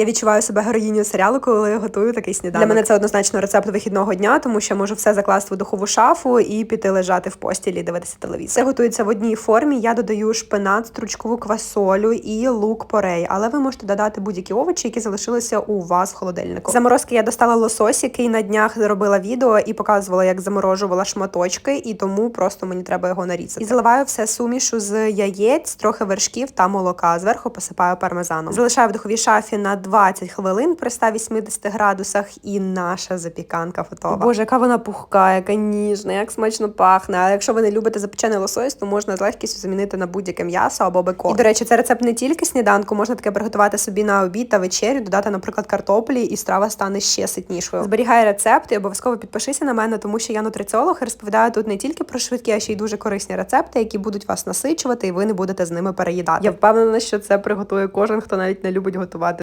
Я відчуваю себе героїнею серіалу, коли готую такий сніданок. Для мене це однозначно рецепт вихідного дня, тому що можу все закласти в духову шафу і піти лежати в постілі, дивитися телевізор. Все готується в одній формі. Я додаю шпинат, стручкову квасолю і лук порей. Але ви можете додати будь-які овочі, які залишилися у вас в холодильнику. Заморозки я достала лосось, який на днях зробила відео і показувала, як заморожувала шматочки, і тому просто мені треба його нарізати. І заливаю все сумішу з яєць, трохи вершків та молока. Зверху посипаю пармезаном. Залишаю в духовій шафі на 20 хвилин при 180 градусах, і наша запіканка готова. Боже, яка вона пухка, яка ніжна, як смачно пахне. А якщо ви не любите запечений лосось, то можна з легкістю замінити на будь-яке м'ясо або бекон. І, до речі, це рецепт не тільки сніданку, можна таке приготувати собі на обід та вечерю, додати, наприклад, картоплі, і страва стане ще ситнішою. Зберігай рецепт і обов'язково підпишися на мене, тому що я нутриціолог і розповідаю тут не тільки про швидкі, а ще й дуже корисні рецепти, які будуть вас насичувати, і ви не будете з ними переїдати. Я впевнена, що це приготує кожен, хто навіть не любить готувати.